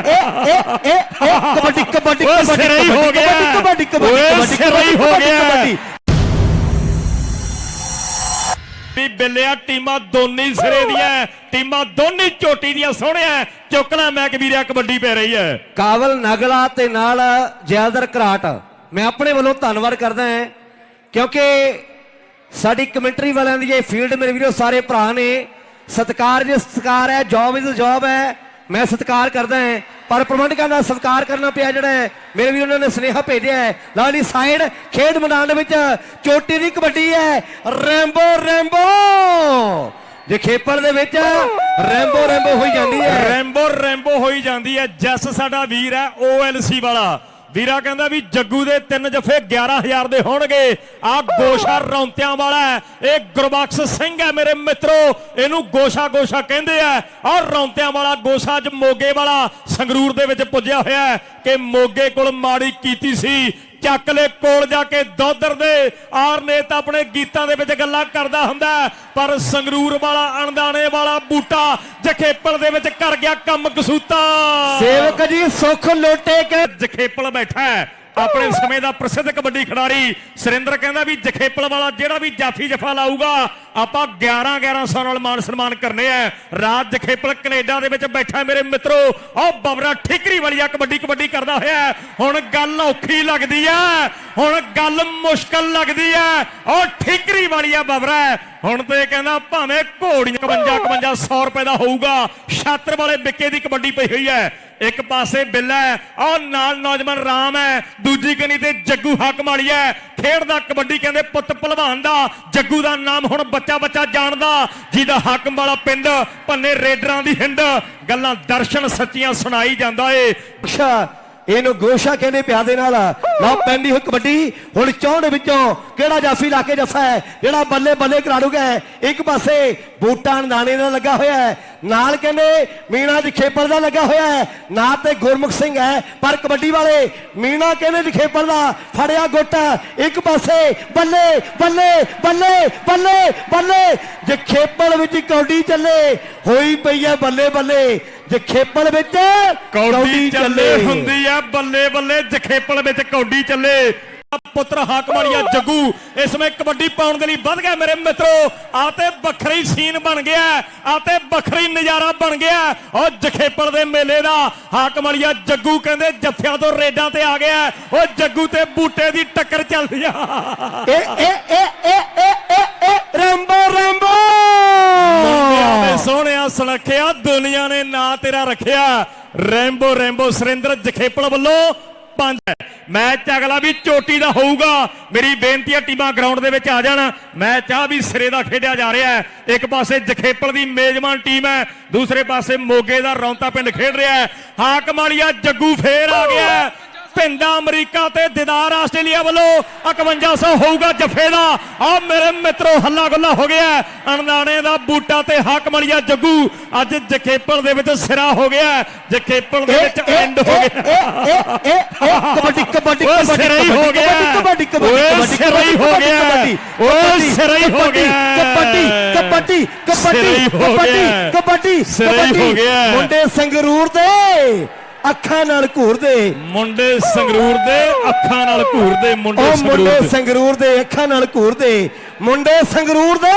ਇਹ ਇਹ ਇਹ ਇਹ ਕਬੱਡੀ ਕਬੱਡੀ ਕਬੱਡੀ ਹੀ ਗਿਆ। ਕਬੱਡੀ ਕਬੱਡੀ ਕਬੱਡੀ ਹੀ ਗਿਆ। ਵੀ ਬਿੱਲਿਆ ਟੀਮਾਂ ਦੋਨੀ ਸਿਰੇ ਦੀਆਂ ਟੀਮਾਂ ਦੋਨੀ ਚੋਟੀ ਦੀਆਂ ਸੋਹਣਿਆ ਚੁੱਕਣਾ ਮੈਂ ਕਬੀਰਿਆ ਕਬੱਡੀ ਪੈ ਰਹੀ ਹੈ ਕਾਬਲ ਨਗਲਾ ਤੇ ਨਾਲ ਜੈਲਦਰ ਘਰਾਟ ਮੈਂ ਆਪਣੇ ਵੱਲੋਂ ਧੰਨਵਾਦ ਕਰਦਾ ਹਾਂ ਕਿਉਂਕਿ ਸਾਡੀ ਕਮੈਂਟਰੀ ਵਾਲਿਆਂ ਦੀ ਇਹ ਫੀਲਡ ਮੇਰੇ ਵੀਰੋ ਸਾਰੇ ਭਰਾ ਨੇ। ਸਤਿਕਾਰ ਜੇ ਸਤਿਕਾਰ ਹੈ ਜੌਬ ਇਜ਼ ਜੌਬ ਹੈ ਮੈਂ ਸਤਿਕਾਰ ਕਰਦਾ ਹਾਂ, ਪਰ ਪ੍ਰਬੰਧਕਾਂ ਦਾ ਸਤਿਕਾਰ ਕਰਨਾ ਪਿਆ ਜਿਹੜਾ ਹੈ, ਮੇਰੇ ਵੀ ਉਹਨਾਂ ਨੇ ਸੁਨੇਹਾ ਭੇਜਿਆ ਹੈ। ਲਾਲੀ ਸਾਈਡ ਖੇਡ ਮੈਦਾਨ ਦੇ ਵਿੱਚ ਚੋਟੀ ਦੀ ਕਬੱਡੀ ਹੈ, ਰੈਂਬੋ ਰੈਂਬੋ! ਜੇ ਖੇਪੜ ਦੇ ਵਿੱਚ ਰੈਂਬੋ ਰੈਂਬੋ ਹੋਈ ਜਾਂਦੀ ਹੈ। ਰੈਂਬੋ ਰੈਂਬੋ ਹੋਈ ਜਾਂਦੀ ਹੈ। ਜੱਸ ਸਾਡਾ ਵੀਰ ਹੈ OLC ਵਾਲਾ। ਵੀਰਾ ਕਹਿੰਦਾ ਵੀ ਜੱਗੂ ਦੇ ਤਿੰਨ ਜਫੇ 11000 ਦੇ ਹੋਣਗੇ। ਆ ਗੋਸ਼ਾ ਰੌਂਤਿਆਂ ਵਾਲਾ ਇਹ ਗੁਰਬਖਸ਼ ਸਿੰਘ ਹੈ ਮੇਰੇ ਮਿੱਤਰੋ। ਇਹਨੂੰ ਗੋਸ਼ਾ ਗੋਸ਼ਾ ਕਹਿੰਦੇ ਆ। ਆ ਰੌਂਤਿਆਂ ਵਾਲਾ ਗੋਸ਼ਾ ਅੱਜ ਮੋਗੇ ਵਾਲਾ ਸੰਗਰੂਰ ਦੇ ਵਿੱਚ ਪੁੱਜਿਆ ਹੋਇਆ ਕਿ ਮੋਗੇ ਕੋਲ ਮਾੜੀ ਕੀਤੀ ਸੀ। ਚੱਕ ਲੈ ਕੋਲ ਜਾ ਕੇ ਦੋਦਰ ਦੇ। ਆਰ ਨੇ ਤਾਂ ਆਪਣੇ ਗੀਤਾਂ ਦੇ ਵਿੱਚ ਗੱਲਾਂ ਕਰਦਾ ਹੁੰਦਾ ਪਰ ਸੰਗਰੂਰ ਵਾਲਾ ਅਣਦਾਣੇ ਵਾਲਾ ਬੂਟਾ ਜਖੇਪਲ ਦੇ ਵਿੱਚ ਕਰ ਗਿਆ ਕੰਮ ਕਸੂਤਾ। ਸੇਵਕ ਜੀ ਸੁਖ ਲੋਟੇ ਕੇ ਜਖੇਪਲ ਬੈਠਾ ਆਪਣੇ ਸਮੇਂ ਦਾ ਪ੍ਰਸਿੱਧ ਕਬੱਡੀ ਖਿਡਾਰੀ ਸੁਰਿੰਦਰ ਕਹਿੰਦਾ ਵੀ ਜਖੇਪਲ ਵਾਲਾ ਜਿਹੜਾ ਵੀ ਜਾਫੀ ਜਫਾ ਲਾਊਗਾ, ਆਪਾਂ 11 1100 ਨਾਲ ਮਾਨ ਸਨਮਾਨ ਕਰਨੇ ਆ। ਰਾਜ ਜਖੇਪਲ ਕੈਨੇਡਾ ਦੇ ਵਿੱਚ ਬੈਠਾ ਮੇਰੇ ਮਿੱਤਰੋ। ਉਹ ਬਬਰਾ ਠਿਕਰੀ ਵਾਲੀ ਆ ਕਬੱਡੀ ਕਬੱਡੀ ਕਰਦਾ ਹੋਇਆ ਹੁਣ ਗੱਲ ਔਖੀ ਲੱਗਦੀ ਆ। ਹੁਣ ਗੱਲ ਮੁਸ਼ਕਲ ਲੱਗਦੀ ਆ। ਉਹ ਠਿਕਰੀ ਵਾਲੀ ਆ ਬਬਰਾ। ਹੁਣ ਤੇ ਕਹਿੰਦਾ ਭਾਵੇਂ ਘੋੜੀਆਂ 51 51 100 ਰੁਪਏ ਦਾ ਹੋਊਗਾ, ਛਾਤਰ ਵਾਲੇ ਬਿੱਕੇ ਦੀ ਕਬੱਡੀ ਪਈ ਹੋਈ ਹੈ। ਇੱਕ ਪਾਸੇ ਬਿੱਲਾ ਹੈ ਔਰ ਨਾਲ ਨੌਜਵਾਨ ਰਾਮ ਹੈ, ਦੂਜੀ ਕਨੀ ਤੇ ਜੱਗੂ ਹਾਕਮ ਵਾਲੀ ਹੈ। ਖੇਡਦਾ ਕਬੱਡੀ ਕਹਿੰਦੇ ਪੁੱਤ ਭਲਵਾਨ ਦਾ, ਜੱਗੂ ਦਾ ਨਾਮ ਹੁਣ ਬੱਚਾ ਬੱਚਾ ਜਾਣਦਾ। ਜਿਹਦਾ ਹਾਕਮ ਵਾਲਾ ਪਿੰਡ ਭੰਨੇ ਰੇਡਰਾਂ ਦੀ ਹਿੰਦ। ਗੱਲਾਂ ਦਰਸ਼ਨ ਸੱਚੀਆਂ ਸੁਣਾਈ ਜਾਂਦਾ ਏ। ਅੱਛਾ, ਇਹਨੂੰ ਗੋਸ਼ਾ ਕਹਿੰਦੇ ਪਿਆ ਦੇ ਨਾਲ। ਨਾ ਪੈਂਦੀ ਹੋਈ ਕਬੱਡੀ। ਹੁਣ ਚੌਂ ਵਿੱਚੋਂ ਕਿਹੜਾ ਜਾਫੀ ਲਾ ਕੇ ਜੱਫਾ ਹੈ? ਜਿਹੜਾ ਬੱਲੇ ਬੱਲੇ ਕਰਾੜੂਗਾ ਇੱਕ ਪਾਸੇ ਬੂਟਾਂ ਦਾਣੇ ਦਾ ਲੱਗਾ ਹੋਇਆ ਹੈ। ਨਾਲ ਕਹਿੰਦੇ ਮੀਣਾ ਦੀ ਖੇਪਲ ਦਾ ਲੱਗਾ ਹੋਇਆ ਹੈ। ਨਾ ਤੇ ਗੁਰਮੁਖ ਸਿੰਘ ਹੈ ਪਰ ਕਬੱਡੀ ਵਾਲੇ ਮੀਣਾ ਕਹਿੰਦੇ ਦੀ ਖੇਪਲ ਦਾ ਫੜਿਆ ਗੁੱਟ। ਇੱਕ ਪਾਸੇ ਬੱਲੇ ਬੱਲੇ ਬੱਲੇ ਬੱਲੇ ਬੱਲੇ। ਜੇ ਖੇਪਲ ਵਿੱਚ ਕੌਡੀ ਚੱਲੇ ਹੋਈ ਪਈ ਹੈ ਬੱਲੇ ਬੱਲੇ। ਜੇ ਖੇਪਲ ਵਿੱਚ ਕੌਡੀ ਚੱਲੇ ਹੁੰਦੀ ਆ ਬੱਲੇ ਬੱਲੇ। ਜਖੇਪਲ ਵਿੱਚ ਕੌਡੀ ਚੱਲੇ ਪੁੱਤਰ ਹਾਕਮ ਵਾਲੀਆ ਜੱਗੂ। ਇਸ ਸਮੇਂ ਕਬੱਡੀ ਪਾਉਣ ਦੇ ਲਈ ਵੱਧ ਗਿਆ ਮੇਰੇ ਮਿੱਤਰੋ। ਆ ਤੇ ਵੱਖਰਾ ਸੀਨ ਬਣ ਗਿਆ। ਆ ਤੇ ਵੱਖਰਾ ਨਜ਼ਾਰਾ ਬਣ ਗਿਆ। ਉਹ ਜਖੇਪਲ ਦੇ ਮੇਲੇ ਦਾ ਹਾਕਮ ਵਾਲੀਆ ਜੱਗੂ ਕਹਿੰਦੇ ਜੱਫਿਆਂ ਤੋਂ ਰੇਡਾਂ ਤੇ ਆ ਗਿਆ। ਉਹ ਜੱਗੂ ਤੇ ਬੂਟੇ ਦੀ ਟੱਕਰ ਚੱਲਦੀ ਆ। ਏ ਏ ਏ ਏ ਏ ਏ ਏ ਰੈਂਬੋ ਰੈਂਬੋ! ਸੋਹਣਿਆ ਸੁਣਖਿਆ ਦੁਨੀਆ ਨੇ ਨਾਂ ਤੇਰਾ ਰੱਖਿਆ। ਰੈਂਬੋ ਰੈਂਬੋ ਸੁਰਿੰਦਰ ਜਖੇਪਲ ਵੱਲੋਂ ਪੰਜ ਹੈ। ਮੈਚ ਅਗਲਾ ਵੀ ਚੋਟੀ ਦਾ ਹੋਊਗਾ। ਮੇਰੀ ਬੇਨਤੀ ਹੈ ਟੀਮਾਂ ਗਰਾਊਂਡ ਦੇ ਵਿੱਚ ਆ ਜਾਣ। ਮੈਚ ਆ ਵੀ ਸਿਰੇ ਦਾ ਖੇਡਿਆ ਜਾ ਰਿਹਾ ਹੈ। ਇੱਕ ਪਾਸੇ ਜਖੇਪਲ ਦੀ ਮੇਜ਼ਬਾਨ ਟੀਮ ਹੈ। ਦੂਸਰੇ ਪਾਸੇ ਮੋਗੇ ਦਾ ਰੌਂਤਾ ਪਿੰਡ ਖੇਡ ਰਿਹਾ ਹੈ। ਹਾਕਮ ਵਾਲੀਆ ਜੱਗੂ ਫੇਰ ਆ ਗਿਆ ਪਿੰਡਾ ਅਮਰੀਕਾ ਤੇ ਦਿਦਾਰ ਆਸਟ੍ਰੇਲੀਆ ਵੱਲੋਂ 5100 ਹੋਊਗਾ ਜਫੇ ਦਾ ਆ ਮੇਰੇ ਮਿੱਤਰੋ ਹੱਲਾ ਗੁੱਲਾ ਹੋ ਗਿਆ। ਅਣਦਾਣੇ ਦਾ ਬੂਟਾ ਤੇ ਹਾਕਮ ਵਾਲੀਆ ਜੱਗੂ ਅੱਜ ਜਖੇਪਲ ਦੇ ਵਿੱਚ ਸਿਰਾ ਹੋ ਗਿਆ। ਜਖੇਪਲ ਦੇ ਵਿੱਚ ਐਂਡ ਹੋ ਗਿਆ ਕਬੱਡੀ ਕਬੱਡੀ ਕਬੱਡੀ ਹੀ ਗਿਆ ਕਬੱਡੀ ਕਬੱਡੀ ਕਬੱਡੀ ਹੀ ਗਿਆ ਕਬੱਡੀ ਓਏ ਸਿਰੇ ਹੀ ਹੋ ਗਿਆ ਕਬੱਡੀ ਕਬੱਡੀ ਕਬੱਡੀ ਕਬੱਡੀ। ਕਬੱਡੀ ਹੋ ਗਿਆ। ਮੁੰਡੇ ਸੰਗਰੂਰ ਦੇ ਅੱਖਾਂ ਨਾਲ ਘੂਰਦੇ ਮੁੰਡੇ ਸੰਗਰੂਰ ਦੇ ਅੱਖਾਂ ਨਾਲ ਘੂਰਦੇ ਮੁੰਡੇ ਉਹ ਸੰਗਰੂਰ ਮੁੰਡੇ ਦੇ। ਸੰਗਰੂਰ ਦੇ ਅੱਖਾਂ ਨਾਲ ਘੂਰਦੇ ਮੁੰਡੇ ਸੰਗਰੂਰ ਦੇ।